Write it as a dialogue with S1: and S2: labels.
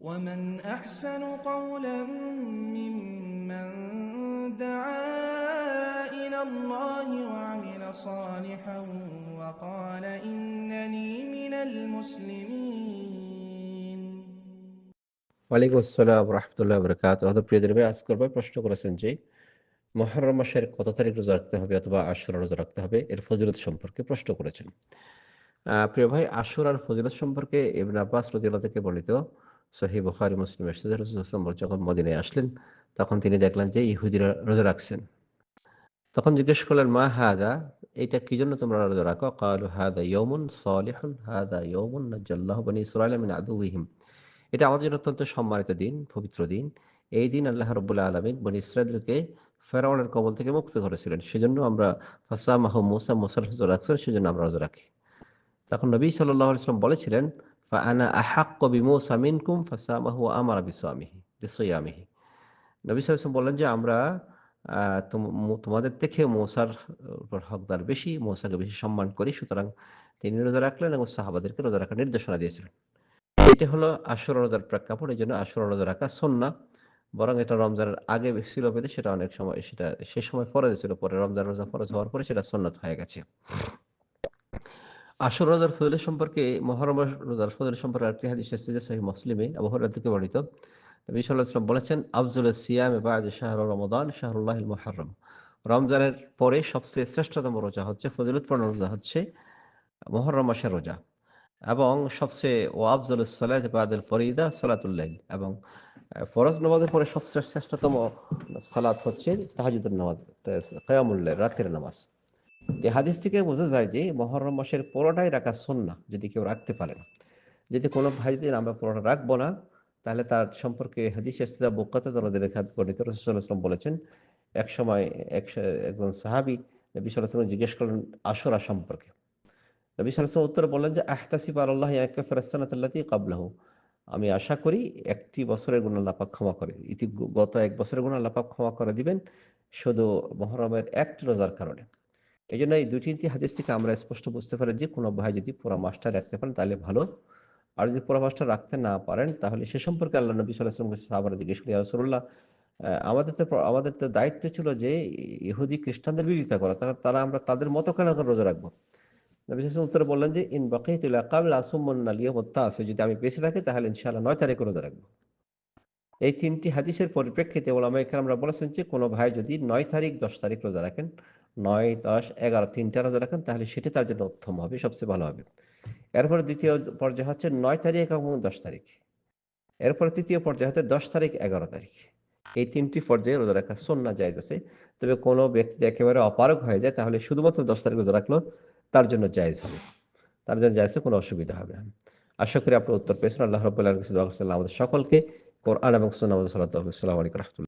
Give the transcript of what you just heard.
S1: ومن أحسن قولا ممن دعا إلى الله وعمل صالحا وقال إنني من المسلمين
S2: ওয়ালাইকুম আসসালাম রহমতুল্লাহ বরকাত হয়তো প্রিয় ভাই আজকের ভাই প্রশ্ন করেছেন যে মহরম মাসের কত তারিখ রোজা রাখতে হবে অথবা আশুরা রোজা রাখতে হবে এর ফজিলত সম্পর্কে প্রশ্ন করেছেন আহ, প্রিয় ভাই আশুরার ফজিলত সম্পর্কে ইবন আব্বাস রদিয়াল্লাহ থেকে বর্ণিত সহি বুখারী মুসলিম এসেছে রাসূলুল্লাহ যখন মদিনায় আসলেন। তখন তিনি দেখলেন যে ইহুদিরা রোজা রাখছেন। তখন জিজ্ঞেস করলেন, মা হাদা? এটা কি জন্য তোমরা রোজা রাখো? কালু হাদা ইয়মুন সালিহুন, হাদা ইয়মুন নাজ্জাল্লাহু বনি ইসরাঈলা মিন আদুওয়িহিম এটা আমাদের জন্য অত্যন্ত সম্মানিত দিন, পবিত্র দিন। এই দিন আল্লাহ রব্বুল্লাহ আলমিন বনি ইসরায়েলকে ফেরাউনের কবল থেকে মুক্ত করেছিলেন। সেজন্য আমরা ফাসা মাহ মুসা মুসাল রাখছেন, সেজন্য আমরা রোজা রাখি। তখন নবী সাল্লাহ ইসলাম বলেছিলেন আনা আহাক কবি মুসা মিনকুম ফাসা মাহু আমার বিসামিহি বিসয়ামিহি নবী সাল্লাম বললেন যে আমরা তোমাদের থেকে মৌসার উপর হকদার বেশি, মৌসাকে বেশি সম্মান করি, সুতরাং তিনি রোজা রাখলেন এবং সাহাবাদেরকে রোজা রাখার নির্দেশনা দিয়েছিলেন। এটা হলো আশুর রোজার প্রেক্ষাপট, এই জন্য আশুর রোজা রাখা সন্না বরং এটা রমজানের আগে ছিল বেঁধে সেটা অনেক সময়, সেটা সে সময় ফরজ ছিল, পরে রমজান রোজা ফরজ হওয়ার পরে সেটা সন্ন্যত হয়ে গেছে। আশুর রোজার ফজিলত সম্পর্কে, মহরম রোজার ফজিলত সম্পর্কে একটি হাদিস এসেছে যে সহি মুসলিমে, আবু হুরায়রা থেকে বর্ণিত। নবী আলাইহি বলেছেন, আফজুল সিয়াম বাদ শাহর রমাদান, শাহরুল্লাহিল মুহররম। রমজানের পরে সবচেয়ে শ্রেষ্ঠতম রোজা হচ্ছে ফজিলতপূর্ণ রোজা হচ্ছে মহরম মাসের রোজা। এবং সবচেয়ে ও আফজল সালাত বাদুল ফরিদা সালাতুল্লাহ এবং ফরজ নামাজের পরে সবচেয়ে শ্রেষ্ঠতম সালাত হচ্ছে তাহাজুদের নামাজ কয়ামুল্লাহ রাতের নামাজ। এই হাদিস থেকে বোঝা যায় যে মহরম মাসের পুরোটাই রাখা সন্না যদি কেউ রাখতে পারেন যদি কোনো ভাই দিন আমরা পুরোটা রাখব না, তাহলে তার সম্পর্কে হাদিস এসেছে বোকাতে তাদের রেখা বর্ণিত রসুল্লাহাম বলেছেন, এক সময় এক একজন সাহাবি নবী সাল্লাহ জিজ্ঞেস করলেন আশরা সম্পর্কে। নবী সাল্লাম উত্তরে বললেন যে, আহতাসিব আল্লাহ ইয়াকাফিরাসানাতাল্লাতি কাবলাহু আমি আশা করি একটি বছরের গুণ আল্লাপাক ক্ষমা করে, ইতি, গত এক বছরের গুণ আল্লাপাক ক্ষমা করে দিবেন, শুধু মহরমের একটি রোজার কারণে। এই জন্য এই দুই তিনটি হাদিস থেকে আমরা স্পষ্ট বুঝতে পারি যে কোনো ভাই যদি পুরো মাসটা রাখতে পারেন তাহলে ভালো। আর যদি পুরো মাসটা রাখতে না পারেন, তাহলে সে সম্পর্কে আল্লাহ নবী সাল্লাহামকে সাহাবারা জিজ্ঞেস করি রসুল্লাহ আমাদের তো আমাদের তো দায়িত্ব ছিল যে ইহুদি খ্রিস্টানদের বিরোধিতা করা। তারা- তারা আমরা তাদের মতো কেন রোজা রাখব? নবী সাল্লাম উত্তরে বললেন যে, ইন বাকিতুল আকাবিল আসুমন আলিয়া হত্যা আছে যদি আমি বেঁচে থাকি তাহলে ইনশাআল্লাহ নয় তারিখ রোজা রাখব। এই তিনটি হাদিসের পরিপ্রেক্ষিতে ওলামা আমরা বলেছেন যে কোনো ভাই যদি নয় তারিখ দশ তারিখ রোজা রাখেন নয়, দশ, এগারো তিনটা রোজা রাখেন, তাহলে সেটি তার জন্য উত্তম হবে, সবচেয়ে ভালো হবে। এরপরে দ্বিতীয় পর্যায়ে হচ্ছে নয় তারিখ এবং দশ তারিখ। এরপরে তৃতীয় পর্যায়ে হচ্ছে দশ তারিখ, এগারো তারিখ। এই তিনটি পর্যায়ে রোজা রাখা সন্না জায়জ আছে। তবে কোনো ব্যক্তি একেবারে অপারক হয়ে যায়, তাহলে শুধুমাত্র দশ তারিখ রোজা রাখল তার জন্য জায়েজ হবে। তার জন্য জায়েজে কোনো অসুবিধা হবে না। আশা করি আপনার উত্তর পেয়েছেন। আল্লাহ কাছে আমাদের সকলকে কোরআন এবং সুন্নাহ সাল্লাহ সাল্লাম